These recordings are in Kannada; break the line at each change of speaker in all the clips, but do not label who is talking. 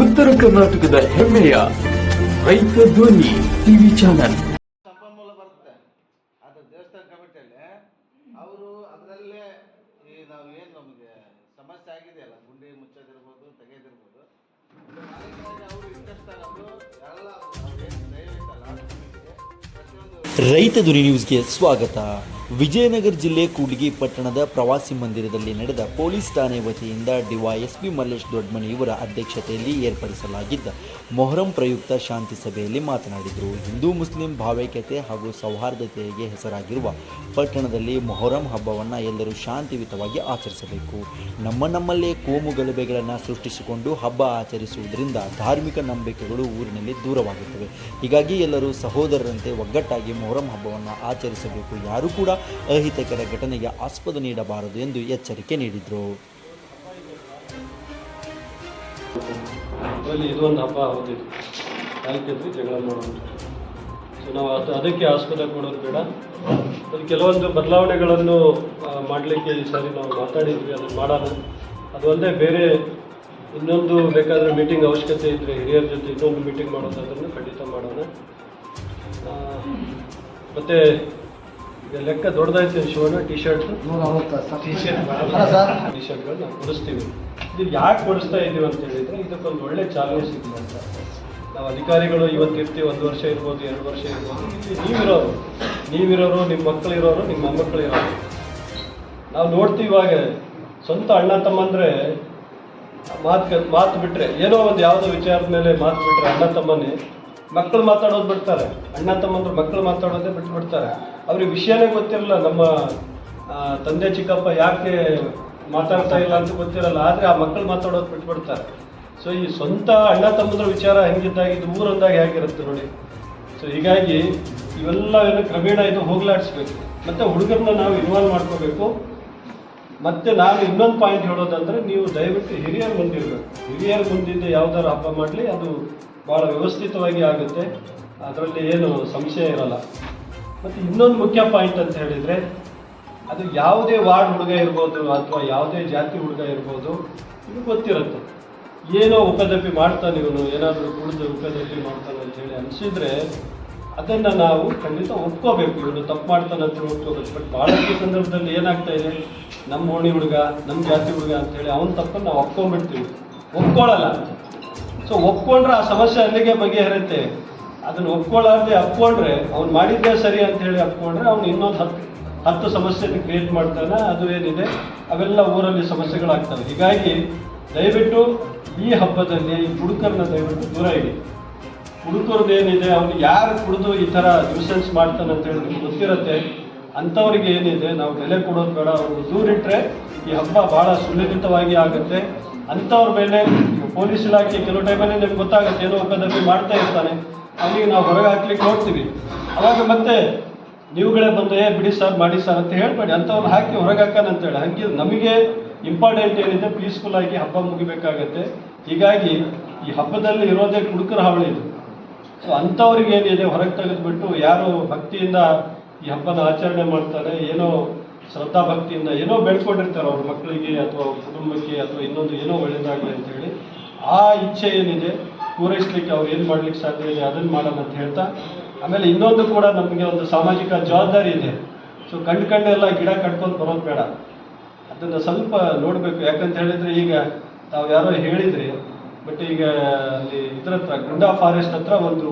ಉತ್ತರ ಕರ್ನಾಟಕದ ಹೆಮ್ಮೆಯ ರೈತ ಧ್ವನಿ ಟಿವಿ ಚಾನಲ್.
ಸಂಪನ್ಮೂಲ ಬರುತ್ತೆ. ಅದು ದೇವಸ್ಥಾನ ಕಮಿಟಿಯಲ್ಲಿ ಅವರು ಅದರಲ್ಲೇ ಈ ನಾವು ಏನು ನಮಗೆ ಸಮಸ್ಯೆ ಆಗಿದೆಯಲ್ಲ ಗುಂಡಿ ಮುಚ್ಚೋದಿರ್ಬೋದು ತೆಗೆಯೋದಿರ್ಬೋದು. ಅವರು ಇಂಟ್ರೆಸ್ಟ್ ತಗೊಂಡು ಎಲ್ಲ ಏನು ದಯವಿಟ್ಟಲ್ಲ ಪ್ರತಿಯೊಂದು
ರೈತ ಧ್ವನಿ ನ್ಯೂಸ್ಗೆ ಸ್ವಾಗತ. ವಿಜಯನಗರ ಜಿಲ್ಲೆ ಕೂಡ್ಲಿಗಿ ಪಟ್ಟಣದ ಪ್ರವಾಸಿ ಮಂದಿರದಲ್ಲಿ ನಡೆದ ಪೊಲೀಸ್ ಠಾಣೆ ವತಿಯಿಂದ ಡಿವೈಎಸ್ಪಿ ಮಲ್ಲೇಶ್ ದೊಡ್ಮನಿ ಇವರ ಅಧ್ಯಕ್ಷತೆಯಲ್ಲಿ ಏರ್ಪಡಿಸಲಾಗಿದ್ದ ಮೊಹರಂ ಪ್ರಯುಕ್ತ ಶಾಂತಿ ಸಭೆಯಲ್ಲಿ ಮಾತನಾಡಿದರು. ಹಿಂದೂ, ಮುಸ್ಲಿಂ ಭಾವೈಕ್ಯತೆ ಹಾಗೂ ಸೌಹಾರ್ದತೆಗೆ ಹೆಸರಾಗಿರುವ ಪಟ್ಟಣದಲ್ಲಿ ಮೊಹರಂ ಹಬ್ಬವನ್ನು ಎಲ್ಲರೂ ಶಾಂತಿಯುತವಾಗಿ ಆಚರಿಸಬೇಕು. ನಮ್ಮ ನಮ್ಮಲ್ಲೇ ಕೋಮು ಗಲಭೆಗಳನ್ನು ಸೃಷ್ಟಿಸಿಕೊಂಡು ಹಬ್ಬ ಆಚರಿಸುವುದರಿಂದ ಧಾರ್ಮಿಕ ನಂಬಿಕೆಗಳು ಊರಿನಲ್ಲಿ ದೂರವಾಗುತ್ತವೆ. ಹೀಗಾಗಿ ಎಲ್ಲರೂ ಸಹೋದರರಂತೆ ಒಗ್ಗಟ್ಟಾಗಿ ಮೊಹರಂ ಹಬ್ಬವನ್ನು ಆಚರಿಸಬೇಕು. ಯಾರೂ ಕೂಡ ಅಹಿತಕರ ಘಟನೆಗೆ ಆಸ್ಪದ ನೀಡಬಾರದು ಎಂದು ಎಚ್ಚರಿಕೆ ನೀಡಿದರು.
ಇದೊಂದು ಹಬ್ಬ ನಾವು ಅದು ಅದಕ್ಕೆ ಆಸ್ಪದ ಕೊಡೋದು ಬೇಡ. ಅದು ಕೆಲವೊಂದು ಬದಲಾವಣೆಗಳನ್ನು ಮಾಡಲಿಕ್ಕೆ ಈ ಸಾರಿ ನಾವು ಮಾತಾಡಿದ್ವಿ, ಅದನ್ನು ಮಾಡೋಣ ಅದು ಅಲ್ಲದೆ ಬೇರೆ ಇನ್ನೊಂದು ಬೇಕಾದರೆ ಮೀಟಿಂಗ್ ಅವಶ್ಯಕತೆ ಇದ್ದರೆ ಹಿರಿಯರ ಜೊತೆ ಇನ್ನೊಂದು ಮೀಟಿಂಗ್ ಮಾಡೋದಾದ್ರೂ ಖಂಡಿತ ಮಾಡೋಣ. ಮತ್ತು ಲೆಕ್ಕ ದೊಡ್ಡದಾಯ್ತು ಶಿವಣ್ಣ ಟಿ ಶರ್ಟ್ ಟಿ ಶರ್ಟ್ಗಳು ನಾವು ಕೊಡಿಸ್ತೀವಿ ಇದು ಯಾಕೆ ಕೊಡಿಸ್ತಾ ಇದ್ದೀವಿ ಅಂತ ಹೇಳಿದ್ರೆ ಇದಕ್ಕೊಂದು ಒಳ್ಳೆ ಚಾಲೆಂಜ್ ಸಿಗ್ತದೆ ಅಂತ. ನಾವು ಅಧಿಕಾರಿಗಳು ಇವತ್ತು ಇರ್ತೀವಿ ಒಂದು ವರ್ಷ ಇರ್ಬೋದು ಎರಡು ವರ್ಷ ಇರ್ಬೋದು. ಇಲ್ಲಿ ನೀವಿರೋರು ನೀವಿರೋರು ನಿಮ್ಮ ಮಕ್ಕಳು ಇರೋರು ನಿಮ್ಮ ಮೊಮ್ಮಕ್ಕಳು ಇರೋರು ನಾವು ನೋಡ್ತೀವಿ ಇವಾಗ ಸ್ವಂತ ಅಣ್ಣ ತಮ್ಮಂದ್ರೆ ಮಾತು ಮಾತು ಬಿಟ್ಟರೆ ಏನೋ ಒಂದು ಯಾವುದೋ ವಿಚಾರದ ಮೇಲೆ ಮಾತು ಬಿಟ್ಟರೆ ಅಣ್ಣ ತಮ್ಮನೇ ಮಕ್ಕಳು ಮಾತಾಡೋದು ಬಿಡ್ತಾರೆ. ಅಣ್ಣ ತಮ್ಮಂದ್ರು ಮಕ್ಕಳು ಮಾತಾಡೋದೇ ಬಿಟ್ಟು ಬಿಡ್ತಾರೆ ಅವ್ರಿಗೆ ವಿಷಯನೇ ಗೊತ್ತಿರಲ್ಲ, ನಮ್ಮ ತಂದೆ ಚಿಕ್ಕಪ್ಪ ಯಾಕೆ ಮಾತಾಡ್ತಾ ಇಲ್ಲ ಅಂತ ಗೊತ್ತಿರಲ್ಲ, ಆದರೆ ಆ ಮಕ್ಕಳು ಮಾತಾಡೋದು ಬಿಟ್ಬಿಡ್ತಾರೆ. ಸೊ ಈ ಸ್ವಂತ ಅಣ್ಣ ತಮ್ಮಂದ್ರ ವಿಚಾರ ಹೆಂಗಿದ್ದಾಗ, ಇದು ಊರೊಂದಾಗ ಹೇಗಿರುತ್ತೆ ನೋಡಿ. ಸೊ ಹೀಗಾಗಿ ಇವೆಲ್ಲ ಏನು ಕ್ರಮೇಣ ಇದು ಹೋಗ್ಲಾಡಿಸ್ಬೇಕು. ಮತ್ತು ಹುಡುಗರನ್ನ ನಾವು ಇನ್ವಾಲ್ವ್ ಮಾಡ್ಕೋಬೇಕು. ಮತ್ತು ನಾನು ಇನ್ನೊಂದು ಪಾಯಿಂಟ್ ಹೇಳೋದಂದರೆ, ನೀವು ದಯವಿಟ್ಟು ಹಿರಿಯರು ಮುಂದಿರಬೇಕು. ಹಿರಿಯರ ಮುಂದಿದ್ದು ಯಾವ್ದಾರು ಹಬ್ಬ ಮಾಡಲಿ, ಅದು ಭಾಳ ವ್ಯವಸ್ಥಿತವಾಗಿ ಆಗುತ್ತೆ. ಅದರಲ್ಲಿ ಏನು ಸಂಶಯ ಇರಲ್ಲ. ಮತ್ತು ಇನ್ನೊಂದು ಮುಖ್ಯ ಪಾಯಿಂಟ್ ಅಂತ ಹೇಳಿದರೆ, ಅದು ಯಾವುದೇ ವಾರ್ಡ್ ಹುಡುಗ ಇರ್ಬೋದು ಅಥವಾ ಯಾವುದೇ ಜಾತಿ ಹುಡುಗ ಇರ್ಬೋದು, ಇದು ಗೊತ್ತಿರುತ್ತೆ. ಏನೋ ಉಪದಪ್ಪಿ ಮಾಡ್ತಾನೆ ಇವನು, ಏನಾದರೂ ಕುಡಿದು ಉಪದಪ್ಪಿ ಮಾಡ್ತಾನೆ ಅಂತ ಹೇಳಿ ಅನಿಸಿದ್ರೆ, ಅದನ್ನು ನಾವು ಖಂಡಿತ ಒಪ್ಕೋಬೇಕು. ಇವನು ತಪ್ಪು ಮಾಡ್ತಾನೆ ಅಂತ ಒಪ್ಕೋಬೇಕು. ಬಟ್ ಭಾಳಷ್ಟು ಸಂದರ್ಭದಲ್ಲಿ ಏನಾಗ್ತಾ ಇದೆ? ನಮ್ಮ ಓಣಿ ಹುಡುಗ, ನಮ್ಮ ಜಾತಿ ಹುಡುಗ ಅಂತೇಳಿ ಅವನ ತಪ್ಪನ್ನು ನಾವು ಒಪ್ಕೊಂಡ್ಬಿಡ್ತೀವಿ. ಒಪ್ಕೊಳ್ಳಲ್ಲ. ಸೊ ಒಪ್ಕೊಂಡ್ರೆ ಆ ಸಮಸ್ಯೆ ಅಲ್ಲಿಗೆ ಬಗೆಹರುತ್ತೆ. ಅದನ್ನು ಒಪ್ಕೊಳ್ಳಾರ್ದೆ ಅಪ್ಕೊಂಡ್ರೆ, ಅವ್ನು ಮಾಡಿದ್ದೇ ಸರಿ ಅಂತ ಹೇಳಿ ಅಪ್ಕೊಂಡ್ರೆ ಅವ್ನು ಇನ್ನೊಂದು ಹತ್ತು ಹತ್ತು ಸಮಸ್ಯೆನ ಕ್ರಿಯೇಟ್ ಮಾಡ್ತಾನೆ, ಅದು ಏನಿದೆ? ಅವೆಲ್ಲ ಊರಲ್ಲಿ ಸಮಸ್ಯೆಗಳಾಗ್ತವೆ. ಹೀಗಾಗಿ ದಯವಿಟ್ಟು ಈ ಹಬ್ಬದಲ್ಲಿ ಹುಡುಕರನ್ನ ದಯವಿಟ್ಟು ದೂರ ಇಡಿ. ಏನಿದೆ ಅವ್ನು ಯಾರು ಕುಡಿದು ಈ ಥರ ನ್ಯೂಸೆನ್ಸ್ ಮಾಡ್ತಾನೆ ಅಂತ ಹೇಳಿ ನಿಮ್ಗೆ ಗೊತ್ತಿರುತ್ತೆ. ಅಂಥವ್ರಿಗೆ ಏನಿದೆ, ನಾವು ಬೆಲೆ ಕೊಡೋದು ಬೇಡ. ಅವ್ರಿಗೆ ದೂರಿಟ್ಟರೆ ಈ ಹಬ್ಬ ಭಾಳ ಸುಲಲಿತವಾಗಿ ಆಗುತ್ತೆ. ಅಂಥವ್ರ ಮೇಲೆ ಪೊಲೀಸ್ ಇಲಾಖೆ ಕೆಲವು ಟೈಮಲ್ಲಿ ನಿಮ್ಗೆ ಗೊತ್ತಾಗುತ್ತೆ ಏನೋ ಉಪದಪ್ಪಿ ಮಾಡ್ತಾ ಇರ್ತಾನೆ. ಅಲ್ಲಿಗೆ ನಾವು ಹೊರಗೆ ಹಾಕ್ಲಿಕ್ಕೆ ನೋಡ್ತೀವಿ ಅವಾಗ ಮತ್ತೆ ನೀವುಗಳೇ ಬಂದು, ಏ, ಬಿಡಿ ಸರ್, ಮಾಡಿ ಸರ್ ಅಂತ ಹೇಳ್ಬೇಡಿ. ಅಂಥವ್ರನ್ನ ಹಾಕಿ ಹೊರಗೆ ಅಂತೇಳಿ ಹಾಗೆ ನಮಗೆ ಇಂಪಾರ್ಟೆಂಟ್ ಏನಿದೆ ಪೀಸ್ಫುಲ್ ಆಗಿ ಹಬ್ಬ ಮುಗಿಬೇಕಾಗತ್ತೆ. ಹೀಗಾಗಿ ಈ ಹಬ್ಬದಲ್ಲಿ ಇರೋದೇ ಕುಡುಕರ ಹಾವಳಿ ಇದು. ಸೊ ಅಂಥವ್ರಿಗೆ ಏನಿದೆ, ಹೊರಗೆ ತೆಗೆದುಬಿಟ್ಟು ಯಾರು ಭಕ್ತಿಯಿಂದ ಈ ಹಬ್ಬದ ಆಚರಣೆ ಮಾಡ್ತಾರೆ, ಏನೋ ಶ್ರದ್ಧಾ ಭಕ್ತಿಯಿಂದ ಏನೋ ಬೆಳ್ಕೊಂಡಿರ್ತಾರೆ ಅವ್ರ ಮಕ್ಕಳಿಗೆ ಅಥವಾ ಅವ್ರ ಕುಟುಂಬಕ್ಕೆ ಅಥವಾ ಇನ್ನೊಂದು ಏನೋ ಒಳ್ಳೇದಾಗಲಿ ಅಂತ ಹೇಳಿ, ಆ ಇಚ್ಛೆ ಏನಿದೆ ಪೂರೈಸಲಿಕ್ಕೆ ಅವ್ರು ಏನು ಮಾಡ್ಲಿಕ್ಕೆ ಸಾಧ್ಯ ಇದೆ ಅದನ್ನು ಮಾಡೋಣ ಅಂತ ಹೇಳ್ತಾ, ಆಮೇಲೆ ಇನ್ನೊಂದು ಕೂಡ ನಮಗೆ ಒಂದು ಸಾಮಾಜಿಕ ಜವಾಬ್ದಾರಿ ಇದೆ. ಸೊ ಕಂಡು ಕಂಡೆಲ್ಲ ಗಿಡ ಕಟ್ಕೊಂಡು ಬರೋದು ಬೇಡ. ಅದನ್ನು ಸ್ವಲ್ಪ ನೋಡಬೇಕು. ಯಾಕಂತ ಹೇಳಿದರೆ ಈಗ ತಾವು ಯಾರೋ ಹೇಳಿದ್ರಿ, ಬಟ್ ಈಗ ಅಲ್ಲಿ ಇದ್ರ ಹತ್ರ ಗುಂಡಾ ಫಾರೆಸ್ಟ್ ಹತ್ರ ಒಂದು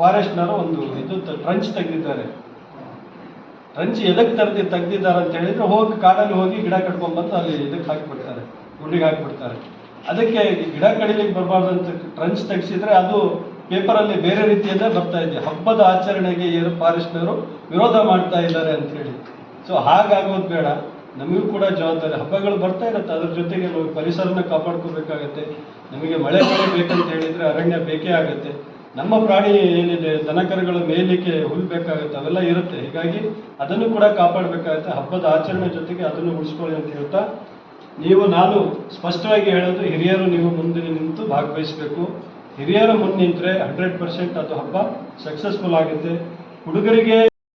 ಫಾರೆಸ್ಟ್ನವರು ಒಂದು ಇದು ಟ್ರಂಚ್ ತೆಗೆದಿದ್ದಾರೆ. ಟ್ರಂಚ್ ಎದಕ್ಕೆ ತರದಿ ತೆಗ್ದಿದ್ದಾರೆ ಅಂತ ಹೇಳಿದ್ರೆ ಹೋಗಿ ಕಾಡಲ್ಲಿ ಹೋಗಿ ಗಿಡ ಕಟ್ಕೊಂಡ್ಬಂದು ಅಲ್ಲಿ ಇದಕ್ಕೆ ಹಾಕಿಬಿಡ್ತಾರೆ, ಗುಂಡಿಗೆ ಹಾಕಿಬಿಡ್ತಾರೆ. ಅದಕ್ಕೆ ಗಿಡ ಕಡಿಲಿಕ್ಕೆ ಬರಬಾರ್ದು ಅಂತ ಟ್ರಂಚ್ ತೆಗೆಸಿದ್ರೆ ಅದು ಪೇಪರಲ್ಲಿ ಬೇರೆ ರೀತಿಯಿಂದ ಬರ್ತಾ ಇದೆ. ಹಬ್ಬದ ಆಚರಣೆಗೆ ಏನು ಫಾರೆಸ್ಟ್ನವರು ವಿರೋಧ ಮಾಡ್ತಾ ಇದ್ದಾರೆ ಅಂತ ಹೇಳಿ. ಸೊ ಹಾಗಾಗೋದು ಬೇಡ. ನಮಗೂ ಕೂಡ ಜವಾಬ್ದಾರಿ. ಹಬ್ಬಗಳು ಬರ್ತಾ ಇರುತ್ತೆ. ಅದ್ರ ಜೊತೆಗೆ ನಾವು ಪರಿಸರನ ಕಾಪಾಡ್ಕೋಬೇಕಾಗತ್ತೆ. ನಮಗೆ ಮಳೆ ಬೇಕಂತ ಹೇಳಿದ್ರೆ ಅರಣ್ಯ ಬೇಕೇ ಆಗುತ್ತೆ. ನಮ್ಮ ಪ್ರಾಣಿ ಏನಿದೆ, ದನಕರುಗಳ ಮೇಲಿಕೆ ಹುಲ್ ಬೇಕಾಗುತ್ತೆ ಅವೆಲ್ಲ ಇರುತ್ತೆ. ಹೀಗಾಗಿ ಅದನ್ನು ಕೂಡ ಕಾಪಾಡಬೇಕಾಗುತ್ತೆ. ಹಬ್ಬದ ಆಚರಣೆ ಜೊತೆಗೆ ಅದನ್ನು ಉಳಿಸ್ಕೊಳ್ಳಿ ಅಂತ ಹೇಳ್ತಾ, ನೀವು ನಾನು ಸ್ಪಷ್ಟವಾಗಿ ಹೇಳೋದು, ಹಿರಿಯರು ನೀವು ಮುಂದೆ ನಿಂತು ಭಾಗವಹಿಸಬೇಕು. ಹಿರಿಯರು ಮುಂದೆ ನಿಂತರೆ ಹಂಡ್ರೆಡ್ ಪರ್ಸೆಂಟ್ ಅದು ಹಬ್ಬ ಸಕ್ಸಸ್ಫುಲ್ ಆಗುತ್ತೆ. ಹುಡುಗರಿಗೆ